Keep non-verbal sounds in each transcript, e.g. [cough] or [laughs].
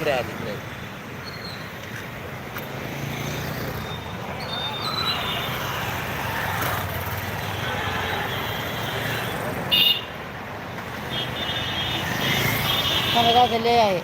इकडे आली इकडे मला काय झाले आहे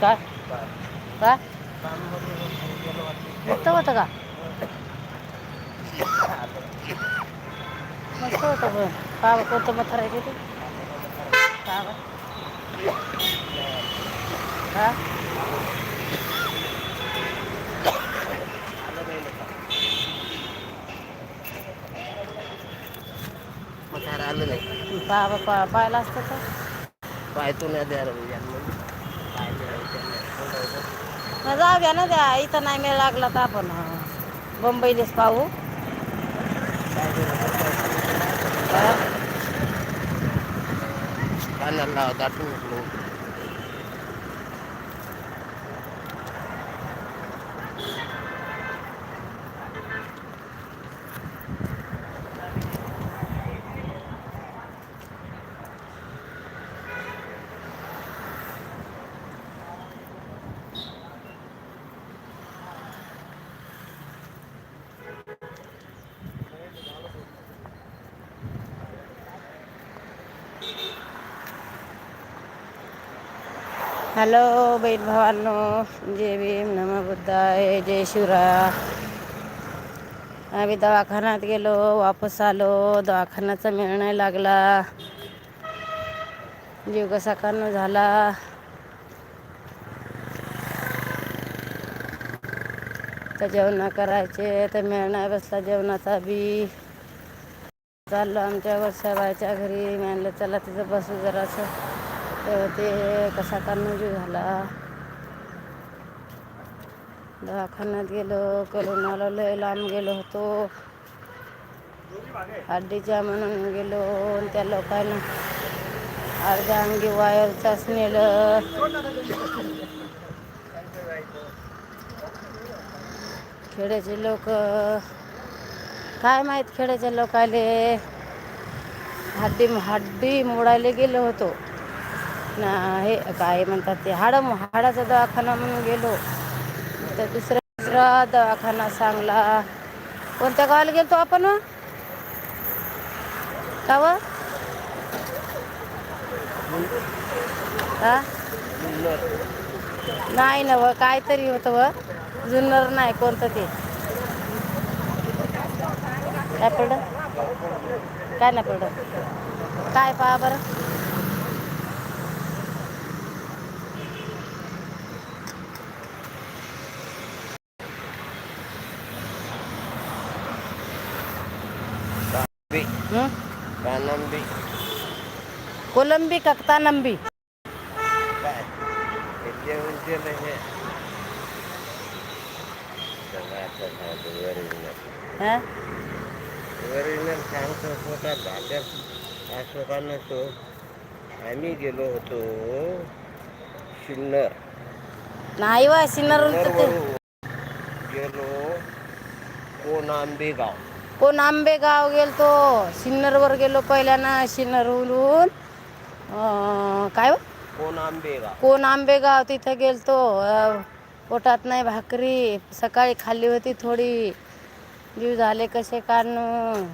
काय काय मस्त होतं का? मस्त होतं पण पाव कोणतं मथार आहे तिथे? पाव हा? आलं नाही. पाव पा पाहिला असतं तर? पाहतो ना द्या काय मग जाऊ द्या ना द्या इथं नाही मेळ लागला तर आपण बंबईलेच पाहू हा? कानाला लावा दाटून हॅलो बैल भावांनो जय भीम नम बुद्धाय जय शिवराय आम्ही दवाखान्यात गेलो वापस आलो दवाखान्याचा मेळ नाही लागला. जीव कसा कारण झाला? तर जेवण करायचे तर मेळ नाही बसला जेवणाचा बी. चाललो आमच्या साहेबाच्या घरी म्हणलं चला तिथं बसू जरासं. तर ते कसा करणं झाला? दवाखान्यात गेलो करोनाला लय लांब गेलो होतो. हड्डीच्या म्हणून गेलो त्या लोकांना अर्ध्या अंगी वायरचाच नेलं. खेड्याचे लोक काय माहीत खेड्याच्या लोकाले? हड्डी हड्डी मोडायला गेलो होतो. हे काय म्हणतात ते हाडं हाडाचा दवाखाना म्हणून गेलो. तर दुसरा दुसरा दवाखाना सांगला. कोणत्या गावाला गेलतो आपण? का व? हा नाही ना व काहीतरी होतं व. जुन्नर नाही कोणतं ते? काय पडलं काय नाही पडलं काय पहा बरं बी हं? कानम बी कोलंबी कक्ता नंबी काय हे जेवण केलं हे ओरिजिनल हां ओरिजिनल सांगतो पोटात भाकर अशोकानं तो आम्ही गेलो होतो शिन्नर नाही वा सिन्नरून तर ते शिन्नरवरून गेलो कोनांबे गाव कोण आंबेगाव गेलतो सिन्नरवर गेलो पहिल्यानं सिन्नरवरून. काय व? कोनांबे गाव कोण आंबेगाव तिथं गेलतो. अं, पोटात नाही भाकरी सकाळी खाल्ली होती थोडी. जीव झाले कसे काढणं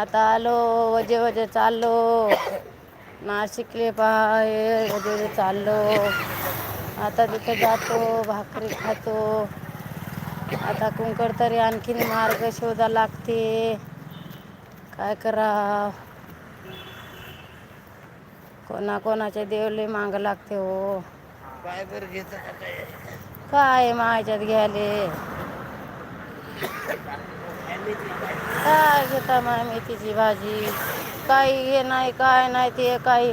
आता आलो वजे वजे चाललो. नाशिकले पहा हे वजे वजे चाललो. आता तिथं जातो भाकरी खातो. आता कुंकड तरी आणखीन मार्ग शोधा लागते. काय करा कोणा कोणाच्या देवले माग लागते हो. काय मायाच्यात घ्याले? काय घेता माय मेथीची भाजी? काही हे नाही काय नाही ते काही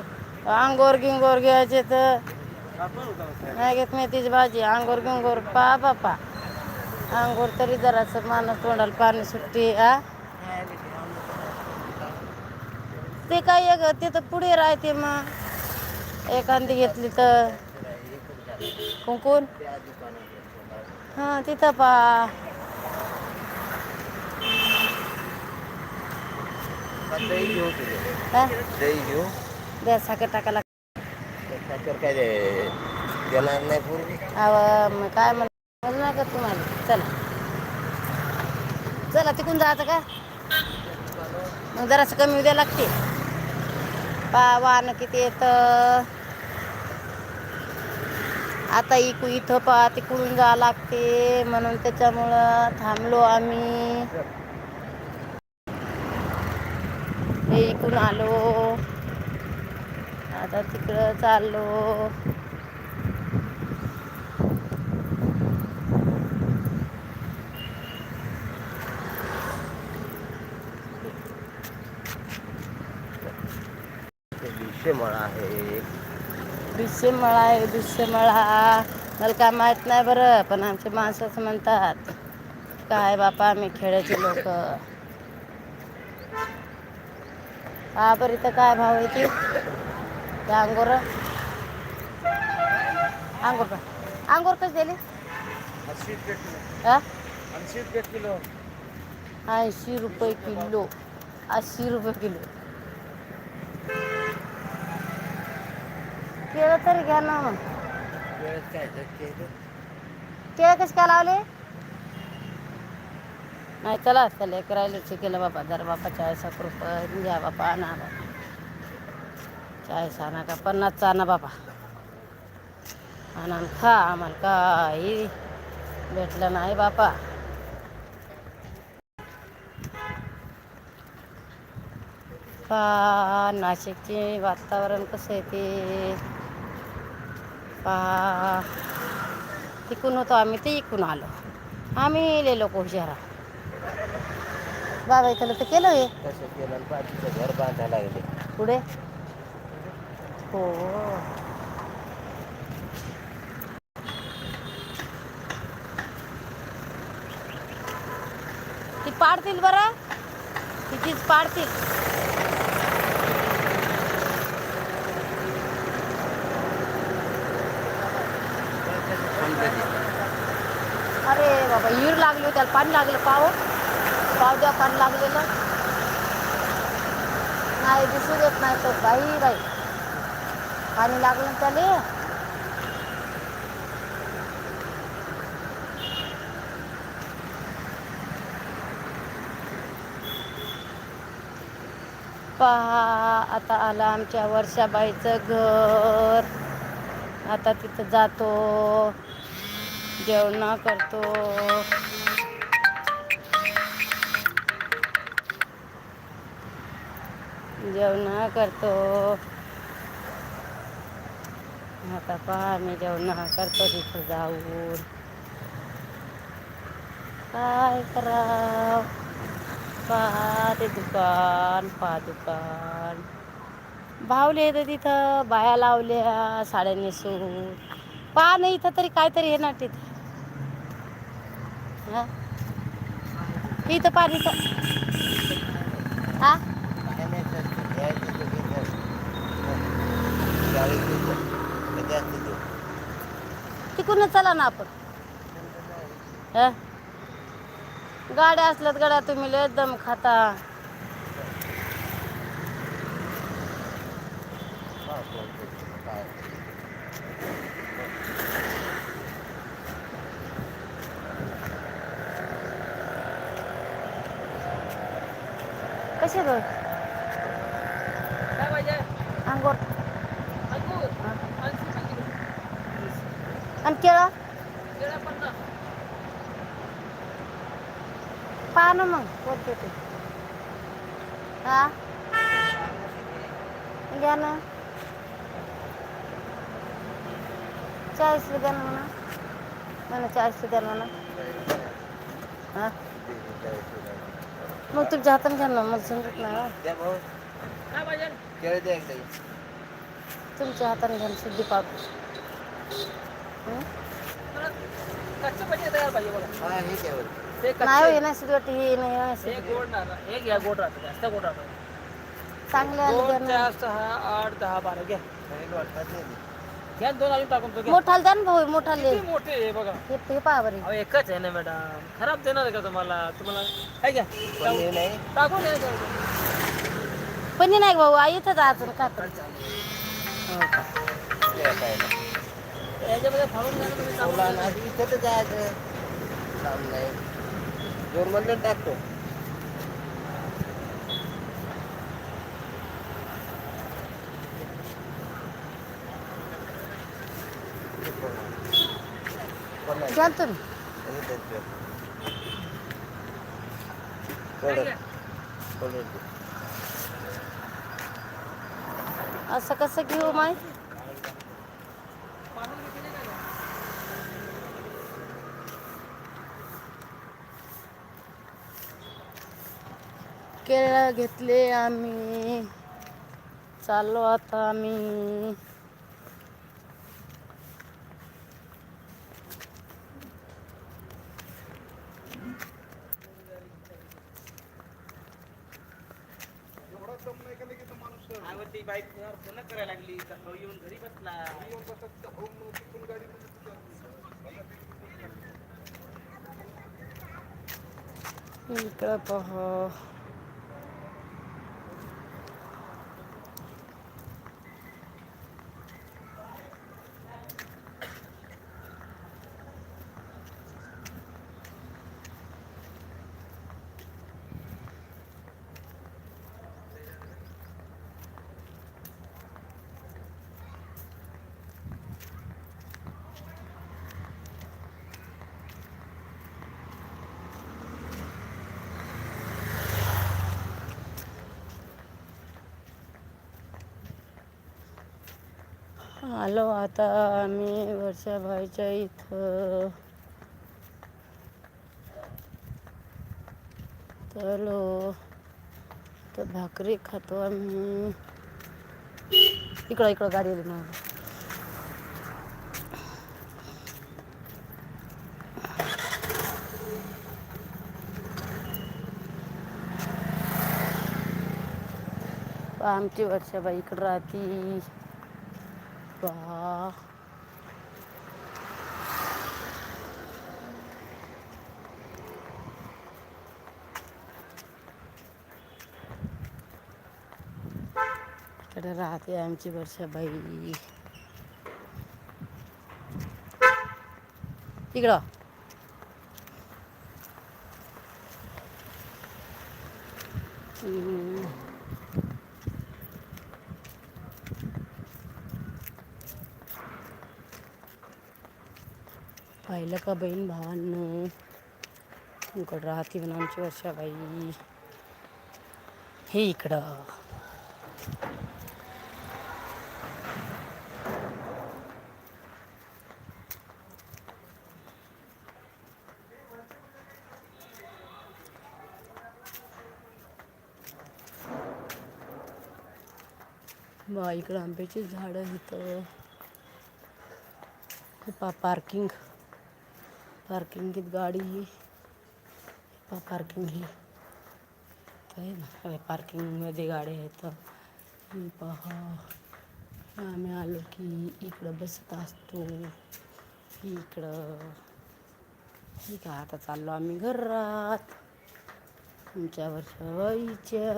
अंगोर गिंगोर घ्यायचे तर. नाही घेत मेथीची भाजी अंगोर गिंगोर पा बापा अंगोर तरी जरासं माणूस तोंडाला पाणी सुट्टी आ? ते काय ते तर पुढे राहते मग. एखादी घेतली तर. कुंकून हां तिथं पा. दही घेऊ तुझे हा? दही घेऊ द्या साखर टाकायला काय अव मग काय का तुम्हाला. चला. चला तिकून जायचं का? मग जरासं कमी उद्या लागते. पा वाहन किती येतं? आता इकू इथं पा तिकडून जा लागते. म्हणून त्याच्यामुळं थांबलो आम्ही. हे इकडून आलो. आता तिकडं चाललो ते विषय मळा आहे. मळा आहे मळा मला काय माहीत नाही बरं पण आमचे माणसंच म्हणतात काय बापा आम्ही खेड्याचे लोक. हा बरं इथं काय भाव आहे ती? ते अंगोर. अंगोर का अंगोर कशी दिली ऐंशी रुपये किलो ऐंशी रुपये किलो केळं तरी घ्या ना. मग केळं. कसे काय लावले? नाही चला चला एक राहिले केलं बापा जरा बापा चाळीस रुपये घ्या बापा आणा बापा. चाळीस आणा का? पन्नासचा आणा बापा. आणा खा आम्हाला काही भेटलं नाही बापा. पहा नाशिकचे वातावरण कसं आहे ते? तिकून होतो आम्ही ते इकून आलो. आम्ही ले लोक हुशारा बाबा इथलं तर केलं हे. कसं केलं आणि बाकीचं घर बांधायला लागले. पुढे? हो. ती पाडतील बरं? तिचीच पाडतील. अरे लागली हिर लागली त्याला पाणी लागलं पाव. पाव द्या पाणी लागलेलं. नाही दिसू देत नाही तर बाई बाई. पाणी लागलं त्याले. पहा आता आला आमच्या वर्षाबाईचं घर. आता तिथं जातो. जेवणा करतो. जेवणा करतो. आता पहा मी जेवणा करतो तिथं जाऊन. काय कराव? पहा ते दुकान पहा दुकान. भावले तर तिथं बाया लावल्या साड्या नेसून. पहा नाही इथं तरी काहीतरी येणार तिथं हा इथं पहा इथं हा काय नाही तर घ्यायचं ते घ्यायचं. चाळीस रुपये किती असते हा? तिकडूनच चला ना आपण. गाड्या असल्यात गाड्या तुम्ही लय दम खाता हा, कोणते काय कसे बघ अंगोर. रुपये आणि केळं? पहा ना मग. कोणते ते. हा? घ्या ना. चाळीस ना म्हणा. म्हणा चाळीस ना म्हणा. हा? मग तुमच्या हाताने घ्या ना मला समजत नाही हो. द्या भाऊ. काय पाहिजे केळं द्या एकदा. तुमच्या हाताने घ्या ना शुद्धी पाक हं? मला कच्चं पाहिजे तयार पाहिजे बघा. हा हे द्या बरं. ते नाही हो, कच्चे हे नाही शुद्धी वाटते हे नाही हो, हे शुद्धी. गोड ना हे घ्या गोड राहतं जास्त गोड राहतं. चांगले आले द्या दोन ना. चार सहा आठ दहा बारा घ्या. नवीन वाटतात नाही घ्या दोन अजून टाकून तो घ्या. मोठाले द्या ना भाऊ मोठाले. किती मोठे आहे बघा. हे हे पहा बरे. अहो एकच आहे ना मॅडम. खराब देणार आहे का तुम्हाला? तुम्हाला काय घ्या. पण हे नाही. टाकून द्या ना. पण नाही भाऊ आई इथंच अजून काय पण ते काय नाही. याच्यामध्ये फाडून द्या ना तुम्ही टाकून मुलांना द्या. आधी इथं तर जायचं. काम नाही दोन म्हणलं टाकतो. ना. असं कसं घेऊ माय? केळं घेतले आम्ही. चाललो आता आम्ही. आवडती बाईक फोन करायला लागली. भाऊ येऊन घरी बसला. इकडं पहा. आलो आता आम्ही वर्षाबाईच्या इथं. चलो. तर भाकरी खातो आम्ही. इकडं इकडं गाडी आली ना आमची वर्षाबाई इकडं राहती. पहा इकडे राहते आमची वर्षाबाई इकडं हम्म. पाहिलं का बहीण भावांनो? इकडं राहते म्हणून आमची वर्षाबाई. हे इकडं. बा इकडं आंब्याची झाडं इथं पा पार्किंग पार्किंगीत गाडी पा पार्किंग ही. आहे ना. पार्किंगमध्ये गाड्या आहेत. ही पहा. आम्ही आलो की इकडं बसत असतो. इकडं. ठीक आहे आता चाललो आम्ही घरात. आमच्या वर्षाबाईच्या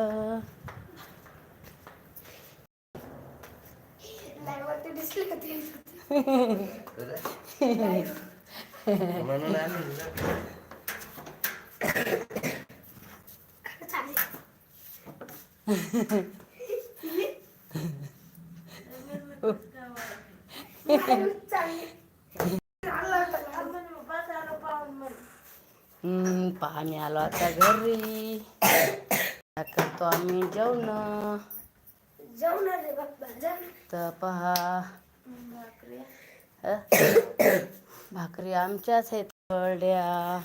म्हणून आम्ही [laughs] हम्म, पहा आम्ही आलो आता घरी आता करतो आम्ही जेवण तर पहा अ? भाकरी आमच्याच आहेत. वड्या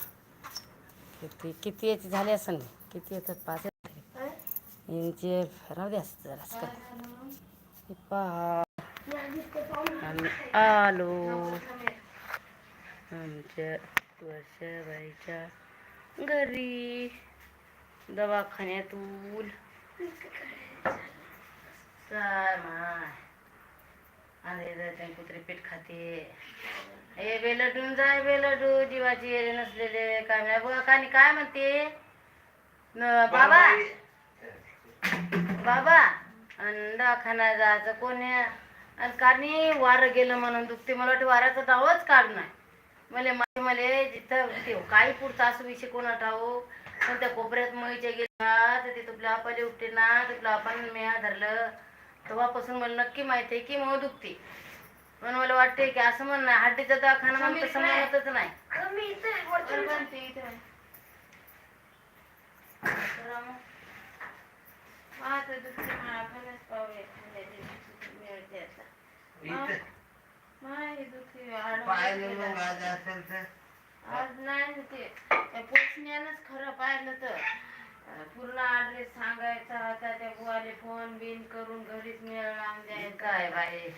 किती किती याची झाली असं किती येतात? पाच यांचे राहू द्या जरा पहा. आम्ही आलो. आमच्या वर्षाबाईच्या घरी. दवाखान्यातून घरी जाते कुत्रे पीठ खाते. हे बेलडून जाय बेलडू जीवाची येरे नसलेले काय बघा कानी काय म्हणते? बाबा. बाबा आणि दवाखाना जायचं कोणी आणि कानी वारं गेलं म्हणून दुखते मला वाटतं वाऱ्याचं नावच काढ नाही मले मले जिथं ते काही पुढचा असं विषय कोणा ठाऊ पण त्या कोपऱ्यात मळीच्या गेल्या तर ते तुपल्या आपाले उठते ना तुपल्या आपण मेहा धरलं. तेव्हापासून मला नक्की माहिती आहे की मग दुखते म्हणून मला वाटते की असं म्हण नाही हड्डीचा दवाखाना म्हणून तसं म्हणतच नाही. मला. आज नाही ते पोचण्यानंच खरं पाहिलं तर. पूर्ण ऍड्रेस सांगायचा होता त्या बुवाले फोन बिन करून घरीच मेळ लावून द्यायचा काय बाई.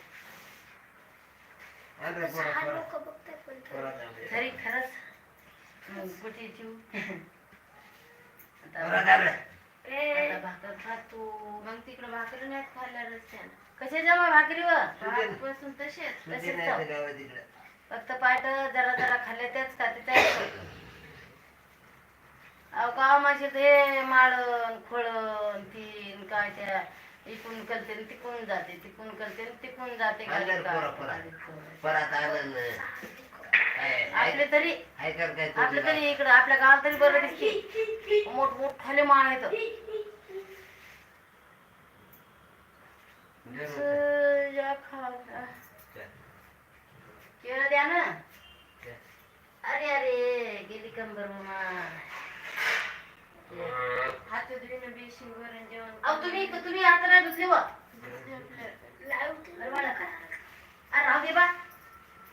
तरी खरंच कुठे जीव? आता भाकर खातो मग तिकडं भाकरी नाही खाल्ल्या रस्त्यानं. कसे जमा भाकरी व सुजन. बसून तसेच तसेच. फक्त पाट जरा जरा खाल्ले त्याच खाते त्याच माझे ते माळण खोळण तीन काय त्या इकून कलते न तिकून जाते तिकून कलते न तिकून जाते गाडी आलं पोरा, पोरा. गाडी पोरा. परत आलं. काय, आपले ऐक- तरी काय आपलं? तरी इकडं आपल्या गावात तरी बरं दिसते मोठ मोठाले माळ आहेत जरूर. केळं द्या ना. अरे अरे गेली कंबर मामा हात धुईन बेशिंग वरण जेवण अहो तुम्ही तुम्ही हात नाही धुतले व. अरे मला काय? अरे राहू दे बा.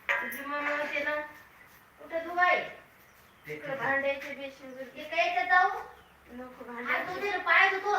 तुझी मम्मी होते ना कुठं तू बाई? इकडे भांड्याचे बेशिंग काय येतं जाऊ. नको भांड्याचे पाय धुतो.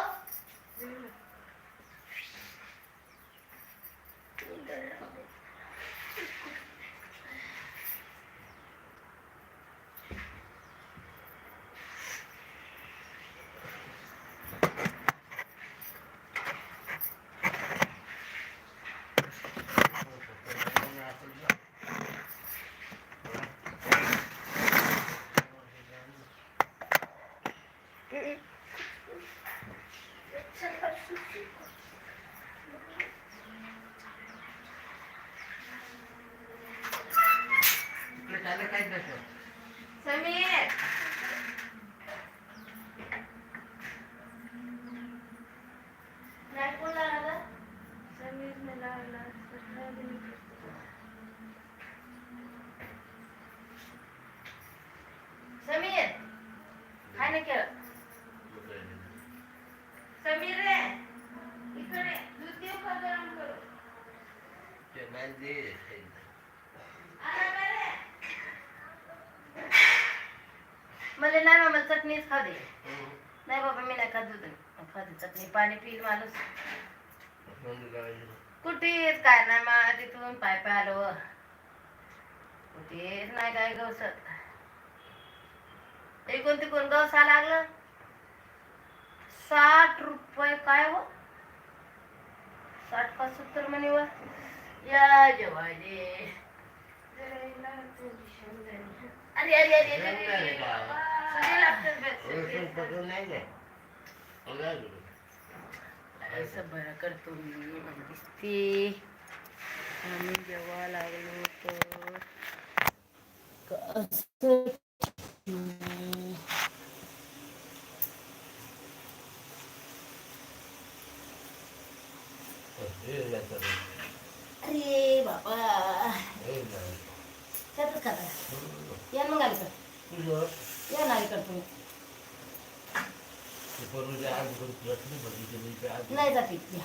इकडे चाललं काय तसं? समीर नाही कोण लागला समीर लागला समीर काय नाही केलं समीर रे इकडे दूध देऊ का गरम करू ते नाही दे. मला मामा चटणीच खाऊ दे. नाही बाबा मी नाही खात दूध खाते चटणी पाणी पिईल माणूस. कुठेच काय नाही मा तिथून पाय पाय आलो. कुठेच नाही काय गवसत एकूण तिकून गवसा लागलं साठ रुपये काय हो साठ का सत्तर म्हणे व अरे अरे अरे अरे, अरे. पकडून नाही ना. असं बरं करतो मी दिसते आम्ही जेव्हा लागलो तर कसं हे जातं. अरे बाबा हे जातं. त्यातच खाता या मग आली या तुम्ही नाही जाते या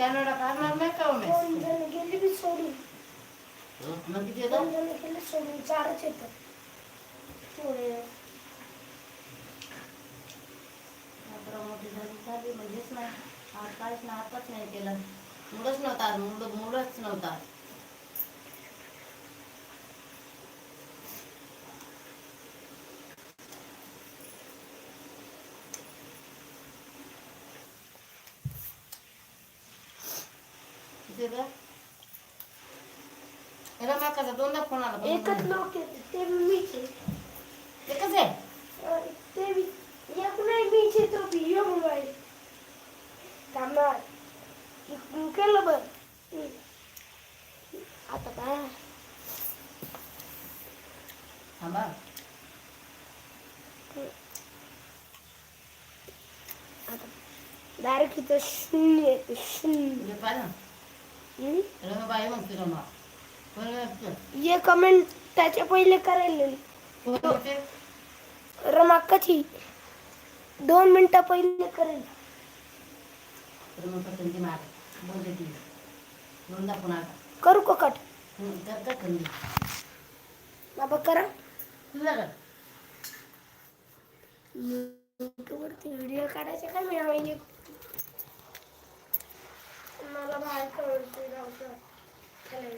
नाही का उमेश? दोन जण गेली बी सोडून मग किती दोन जण गेले सोडून चारच येतात थोडे मात्र मोठी झाली झाली म्हणजेच नाही आताच काहीच नाही आताच नाही केलं मुलंच नव्हता मुलं मुळ मुळच नव्हता किती येतं? याला माकाचा दोनदा फोन आला पण एकच लोक येते ते मीच आहे. एकच आहे? अं, ते बी एक नाही मीच आहे तो बी यो मोबाईल. कामार इकडून केलं बघ. हम्म. आता काय? थांबा. आता डायरेक्ट इथं शून्य येते शून्य. म्हणजे पाहिजे ना. ये कमेंट त्याच्या पहिले करायला? रमा कधी दोन मिनिटं पहिले करेल. करू का कट बाबा करा. युट्यूबवरती व्हिडिओ काढायचे का मी मला बाहेर कळतो